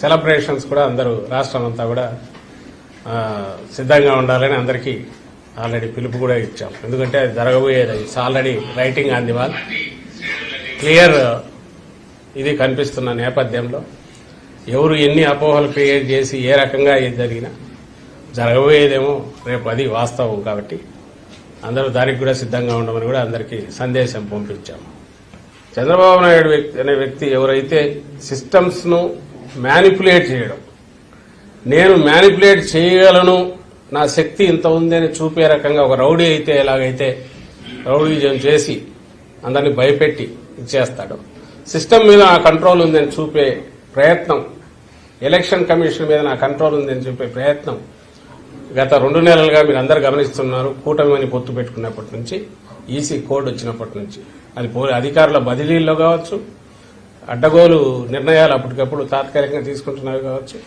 Celebrations కూడా అందరూ రాష్ట్రం అంతా కూడా సిద్ధంగా ఉండాలని అందరికీ ఆల్రెడీ పిలుపు కూడా ఇచ్చాం. ఎందుకంటే అది జరగబోయేది. It's already writing on the wall clear ఇది కనిపిస్తున్న నేపథ్యంలో ఎవరు ఎన్ని అపోహలు క్రియేట్ చేసి ఏ రకంగా ఏది జరిగినా జరగబోయేదేమో రేపు అది వాస్తవం కాబట్టి అందరూ దానికి కూడా సిద్ధంగా ఉండమని కూడా అందరికీ సందేశం పంపించాము చంద్రబాబు నాయుడు వ్యక్తి అనే వ్యక్తి ఎవరైతే సిస్టమ్స్ను మ్యానిపులేట్ చేయడం నేను మ్యానిపులేట్ చేయగలను నా శక్తి ఇంత ఉంది అని చూపే రకంగా ఒక రౌడీ అయితే ఎలాగైతే రౌడీజం చేసి అందరిని భయపెట్టి ఇచ్చేస్తాడు. సిస్టమ్ మీద నా కంట్రోల్ ఉందని చూపే ప్రయత్నం ఎలక్షన్ కమిషన్ మీద నా కంట్రోల్ ఉందని చూపే ప్రయత్నం గత రెండు నెలలుగా మీరు అందరు గమనిస్తున్నారు కూటమిని పొత్తు పెట్టుకున్నప్పటి నుంచి ఈసీ కోడ్ వచ్చినప్పటి నుంచి. అది పో అధికారుల బదిలీల్లో కావచ్చు అడ్డగోలు నిర్ణయాలు అప్పటికప్పుడు తాత్కాలికంగా తీసుకుంటున్నవి కావచ్చు.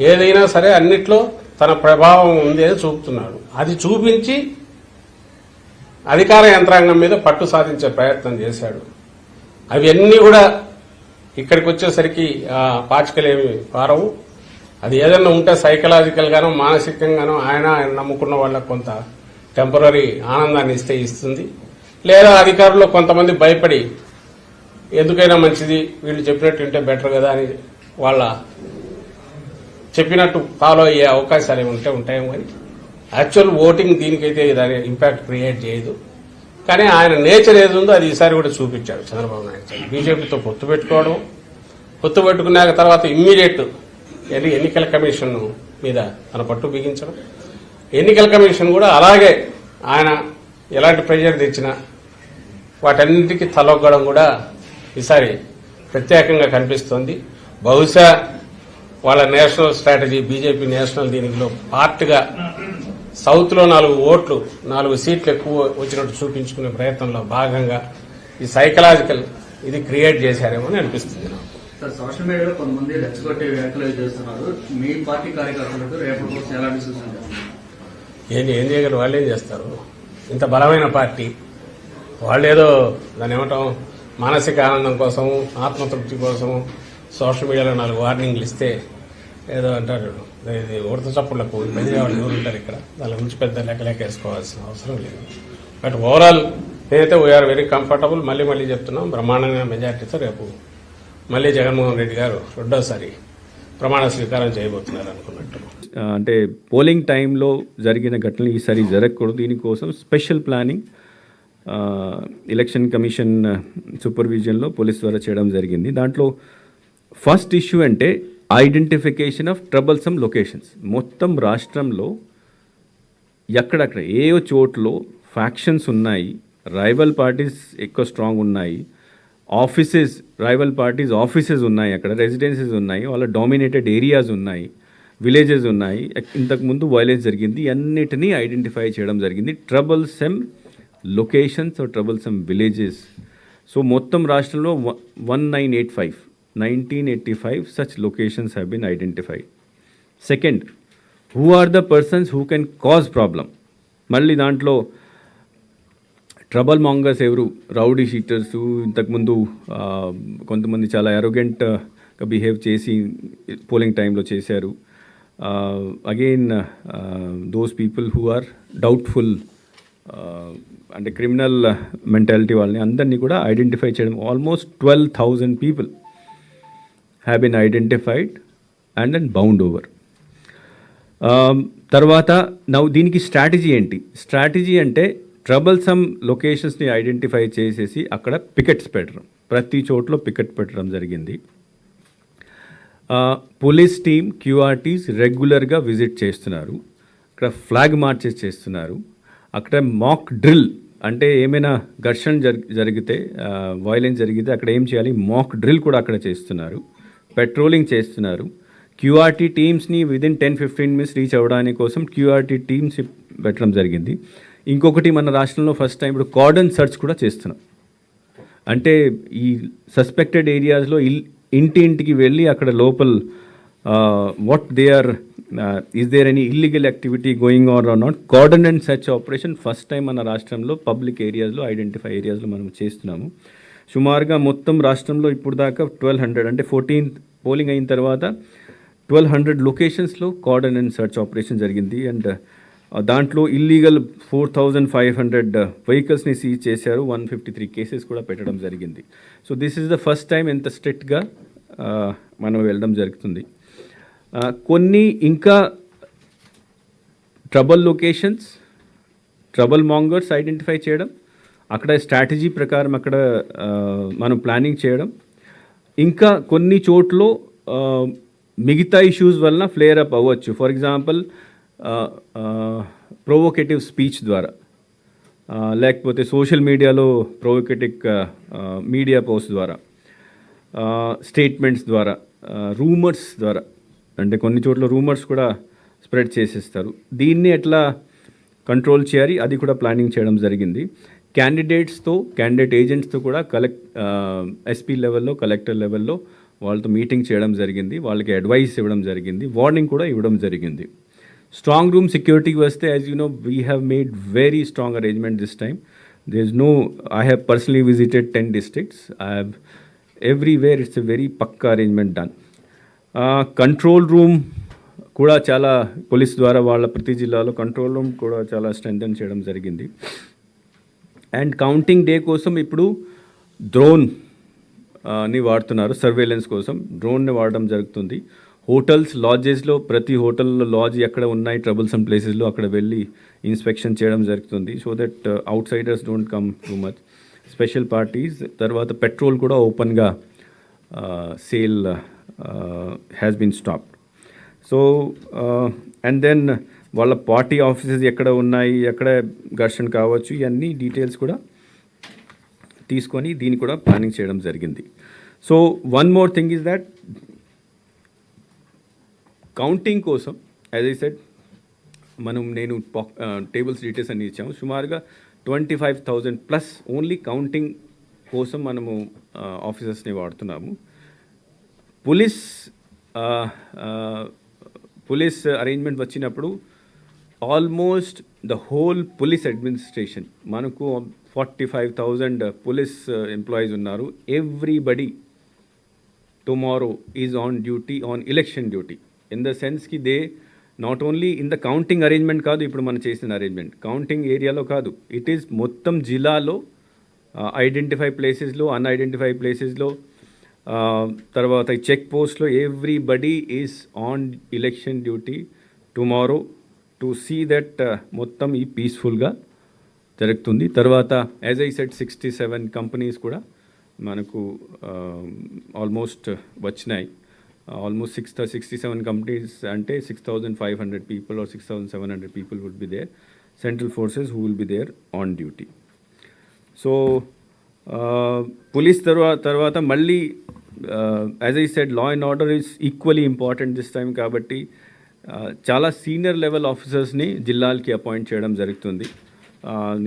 ఏదైనా సరే అన్నిట్లో తన ప్రభావం ఉంది అని చూపుతున్నాడు. అది చూపించి అధికార యంత్రాంగం మీద పట్టు సాధించే ప్రయత్నం చేశాడు. అవన్నీ కూడా ఇక్కడికి వచ్చేసరికి ఆ పాచికలేమి పారవు. అది ఏదైనా ఉంటే సైకలాజికల్గానో మానసికంగానో ఆయన ఆయన నమ్ముకున్న వాళ్ళకు కొంత టెంపరీ ఆనందాన్ని ఇస్తే ఇస్తుంది లేదా అధికారులు కొంతమంది భయపడి ఎందుకైనా మంచిది వీళ్ళు చెప్పినట్టు ఉంటే బెటర్ కదా అని వాళ్ళ చెప్పినట్టు ఫాలో అయ్యే అవకాశాలు ఏమంటే ఉంటే ఉంటాయేమో కానీ యాక్చువల్ ఓటింగ్ దీనికైతే దాని ఇంపాక్ట్ క్రియేట్ చేయదు కానీ ఆయన నేచర్ ఏది ఉందో అది ఈసారి కూడా చూపించాడు చంద్రబాబు నాయుడు గారు. బీజేపీతో పొత్తు పెట్టుకోవడం పొత్తు పెట్టుకున్నాక తర్వాత ఇమ్మీడియట్ ఎన్నికల కమిషన్ మీద తన పట్టు బిగించడం ఎన్నికల కమిషన్ కూడా అలాగే ఆయన ఎలాంటి ప్రెజర్ తెచ్చినా వాటన్నిటికీ తలొగ్గడం కూడా ఈసారి ప్రత్యేకంగా కనిపిస్తోంది. బహుశా వాళ్ళ నేషనల్ స్ట్రాటజీ బీజేపీ నేషనల్ దీనిలో పార్ట్గా సౌత్లో నాలుగు ఓట్లు నాలుగు సీట్లు ఎక్కువ వచ్చినట్టు చూపించుకునే ప్రయత్నంలో భాగంగా ఈ సైకలాజికల్ ఇది క్రియేట్ చేశారేమో అని అనిపిస్తుంది. నాకు సోషల్ మీడియాలో కొంతమంది రెచ్చగొట్టే వ్యాఖ్యలు చేస్తున్నారు. మీ పార్టీ కార్యకర్తలకు రేపటి కోసం ఎలాంటి సూచన ఏం ఏం చేయగలరు? వాళ్ళు ఏం చేస్తారు? ఇంత బలమైన పార్టీ. వాళ్ళు ఏదో దాన్ని ఏమటం మానసిక ఆనందం కోసం ఆత్మతృప్తి కోసం సోషల్ మీడియాలో నాలుగు వార్నింగ్లు ఇస్తే ఏదో అంటారు. ఇది ఉడత చప్పుళ్ళకు బెదిరే వాళ్ళు ఎవరు ఉంటారు ఇక్కడ? దాని గురించి పెద్ద లెక్క లెక్క వేసుకోవాల్సిన అవసరం లేదు. బట్ ఓవరాల్ నేనైతే వీఆర్ వెరీ కంఫర్టబుల్. మళ్ళీ మళ్ళీ చెప్తున్నాం బ్రహ్మాండమైన మెజార్టీతో రేపు మళ్ళీ జగన్మోహన్ రెడ్డి గారు రెండోసారి ప్రమాణ స్వీకారం చేయబోతున్నారు అనుకున్నట్టు. అంటే పోలింగ్ టైంలో జరిగిన ఘటనలు ఈసారి జరగకూడదు. దీనికోసం స్పెషల్ ప్లానింగ్ ఎలక్షన్ కమిషన్ సూపర్విజన్లో పోలీస్ ద్వారా చేయడం జరిగింది. దాంట్లో ఫస్ట్ ఇష్యూ అంటే ఐడెంటిఫికేషన్ ఆఫ్ ట్రబల్సమ్ లొకేషన్స్. మొత్తం రాష్ట్రంలో ఎక్కడక్కడ ఏ చోట్లో ఫ్యాక్షన్స్ ఉన్నాయి రైవల్ పార్టీస్ ఎక్కువ స్ట్రాంగ్ ఉన్నాయి ఆఫీసెస్ రైవల్ పార్టీస్ ఆఫీసెస్ ఉన్నాయి అక్కడ రెసిడెన్సీస్ ఉన్నాయి వాళ్ళ డామినేటెడ్ ఏరియాస్ ఉన్నాయి. విలేజెస్ ఉన్నాయి. ఇంతకుముందు వైలెన్స్ జరిగింది. అన్నిటినీ ఐడెంటిఫై చేయడం జరిగింది. Troublesome locations troublesome villages so మొత్తం రాష్ట్రంలో one nine eight five nineteen eighty five such locations have been identified second who are the persons who can cause problem మళ్ళీ దాంట్లో ట్రబల్ మాంగర్స్ ఎవరు? రౌడీ షీటర్స్ ఇంతకుముందు కొంతమంది చాలా ఎరోగెంట్గా బిహేవ్ చేసి పోలింగ్ టైంలో చేశారు. Again those people who are doubtful అంటే క్రిమినల్ మెంటాలిటీ వాళ్ళని అందరినీ కూడా ఐడెంటిఫై చేయడం. Almost twelve thousand people have been identified and and bound over తర్వాత నవ్వు దీనికి స్ట్రాటజీ ఏంటి? స్ట్రాటజీ అంటే ట్రబుల్సమ్ లొకేషన్స్ని ఐడెంటిఫై చేసేసి అక్కడ పికెట్స్ పెట్టడం. ప్రతి చోట్ల పికెట్ పెట్టడం జరిగింది. పోలీస్ టీం క్యూఆర్టీస్ రెగ్యులర్గా విజిట్ చేస్తున్నారు. అక్కడ ఫ్లాగ్ మార్చెస్ చేస్తున్నారు. అక్కడ మాక్ డ్రిల్ అంటే ఏమైనా ఘర్షణ జరి జరిగితే వైలెన్స్ జరిగితే అక్కడ ఏం చేయాలి? మాక్ డ్రిల్ కూడా అక్కడ చేస్తున్నారు. పెట్రోలింగ్ చేస్తున్నారు. QRT టీమ్స్ని within ten fifteen minutes reach అవ్వడానికి కోసం క్యూఆర్టీ టీమ్స్ పెట్టడం జరిగింది. ఇంకొకటి మన రాష్ట్రంలో ఫస్ట్ టైం ఇప్పుడు కార్డన్ సర్చ్ కూడా చేస్తున్నాం. అంటే ఈ సస్పెక్టెడ్ ఏరియాస్లో ఇల్ ఇంటి ఇంటికి వెళ్ళి అక్కడ లోపల what they are is there any illegal activity going or or not cordon and search operation first time మన రాష్ట్రంలో పబ్లిక్ ఏరియాస్లో ఐడెంటిఫై ఏరియాస్లో మనం చేస్తున్నాము. సుమారుగా మొత్తం రాష్ట్రంలో ఇప్పుడు దాకా ట్వెల్వ్ హండ్రెడ్ అంటే ఫోర్టీన్ పోలింగ్ అయిన తర్వాత ట్వెల్వ్ హండ్రెడ్ లొకేషన్స్లో కార్డన్ అండ్ సర్చ్ ఆపరేషన్ జరిగింది. అండ్ దాంట్లో illegal four thousand five hundred వెహికల్స్ని సీజ్ చేశారు. వన్ ఫిఫ్టీ త్రీ కేసెస్ కూడా పెట్టడం జరిగింది. So this is the first time ఎంత స్ట్రిక్ట్గా మనం వెళ్ళడం జరుగుతుంది. కొన్ని ఇంకా trouble locations trouble mongers identify చేయడం అక్కడ స్ట్రాటజీ ప్రకారం అక్కడ మనం ప్లానింగ్ చేయడం ఇంకా కొన్ని చోట్ల మిగతా ఇష్యూస్ వలన ఫ్లేర్ అప్ అవ్వచ్చు. ఫర్ ఎగ్జాంపుల్ ప్రొవోకేటివ్ స్పీచ్ ద్వారా లేకపోతే సోషల్ మీడియాలో ప్రొవోకేటివ్ మీడియా పోస్ట్ ద్వారా. స్టేట్మెంట్స్ ద్వారా రూమర్స్ ద్వారా అంటే కొన్ని చోట్ల రూమర్స్ కూడా స్ప్రెడ్ చేసేస్తారు. దీన్ని ఎట్లా కంట్రోల్ చేయాలి? అది కూడా ప్లానింగ్ చేయడం జరిగింది. క్యాండిడేట్స్తో క్యాండిడేట్ ఏజెంట్స్తో కూడా కలెక్ట్ ఎస్పీ లెవెల్లో కలెక్టర్ లెవెల్లో వాళ్ళతో మీటింగ్ చేయడం జరిగింది. వాళ్ళకి అడ్వైస్ ఇవ్వడం జరిగింది. వార్నింగ్ కూడా ఇవ్వడం జరిగింది. స్ట్రాంగ్ రూమ్ సెక్యూరిటీకి వస్తే as you know we have made very strong arrangement this time there no I have personally visited ten districts I have everywhere it's a very pucca arrangement done control room కూడా చాలా police ద్వారా వాళ్ళ ప్రతి జిల్లాలో control room కూడా చాలా strengthen చేయడం జరిగింది. అండ్ కౌంటింగ్ డే కోసం ఇప్పుడు డ్రోన్ని వాడుతున్నారు సర్వేలెన్స్ కోసం. డ్రోన్ని వాడడం జరుగుతుంది. హోటల్స్ లాడ్జెస్లో ప్రతి హోటల్లో లాడ్జ్ ఎక్కడ ఉన్నాయి ట్రబుల్సమ్ ప్లేసెస్లో అక్కడ వెళ్ళి ఇన్స్పెక్షన్ చేయడం జరుగుతుంది. So that outsiders don't come too much special parties తర్వాత పెట్రోల్ కూడా ఓపెన్గా sale has been stop so and then వాళ్ళ పార్టీ ఆఫీసెస్ ఎక్కడ ఉన్నాయి ఎక్కడ ఘర్షణ కావచ్చు ఇవన్నీ డీటెయిల్స్ కూడా తీసుకొని దీన్ని కూడా ప్లానింగ్ చేయడం జరిగింది. So one more thing is that counting కోసం యాజ్ ఐ సెడ్ మనం నేను టేబుల్స్ డీటెయిల్స్ అన్ని ఇచ్చాము. సుమారుగా twenty five thousand plus only counting కోసం మనము ఆఫీసర్స్ని వాడుతున్నాము. పోలీస్ పోలీస్ అరేంజ్మెంట్ వచ్చినప్పుడు almost the whole police administration మనకు forty five thousand police employees ఉన్నారు. Everybody tomorrow is on duty on election duty. In the సెన్స్కి they not only in the counting arrangement కాదు ఇప్పుడు మనం చేసిన అరేంజ్మెంట్ కౌంటింగ్ ఏరియాలో కాదు. It is మొత్తం జిల్లాలో ఐడెంటిఫై ప్లేసెస్లో అన్ఐడెంటిఫై ప్లేసెస్లో తర్వాత చెక్ పోస్ట్లో everybody is on election duty tomorrow to see that మొత్తం ఈ పీస్ఫుల్గా జరుగుతుంది. తర్వాత as I said sixty seven companies కూడా మనకు um, ఆల్మోస్ట్ uh, వచ్చినాయి. Almost six sixty seven companies అంటే six thousand five hundred people are six thousand seven hundred people would be there central forces who will be there on duty so police తర్వాత తర్వాత మళ్ళీ as I said law and order is equally important this time కాబట్టి చాలా senior level ఆఫీసర్స్ని జిల్లాలకి appoint చేయడం జరుగుతుంది.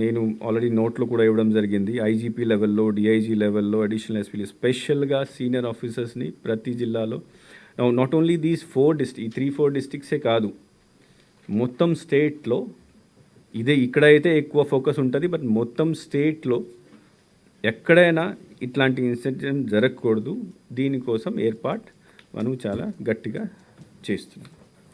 నేను ఆల్రెడీ నోట్లో కూడా ఇవ్వడం జరిగింది. ఐజీపీ లెవెల్లో డిఐజీ లెవెల్లో అడిషనల్ ఎస్పీ స్పెషల్గా సీనియర్ ఆఫీసర్స్ని ప్రతి జిల్లాలో not only these four district ఈ త్రీ ఫోర్ డిస్ట్రిక్ట్సే కాదు. మొత్తం స్టేట్లో ఇదే ఇక్కడైతే ఎక్కువ ఫోకస్ ఉంటుంది బట్ మొత్తం స్టేట్లో ఎక్కడైనా ఇట్లాంటి ఇన్సిడెంట్ జరగకూడదు. దీనికోసం ఏర్పాటు మనం చాలా గట్టిగా చేస్తున్నాం.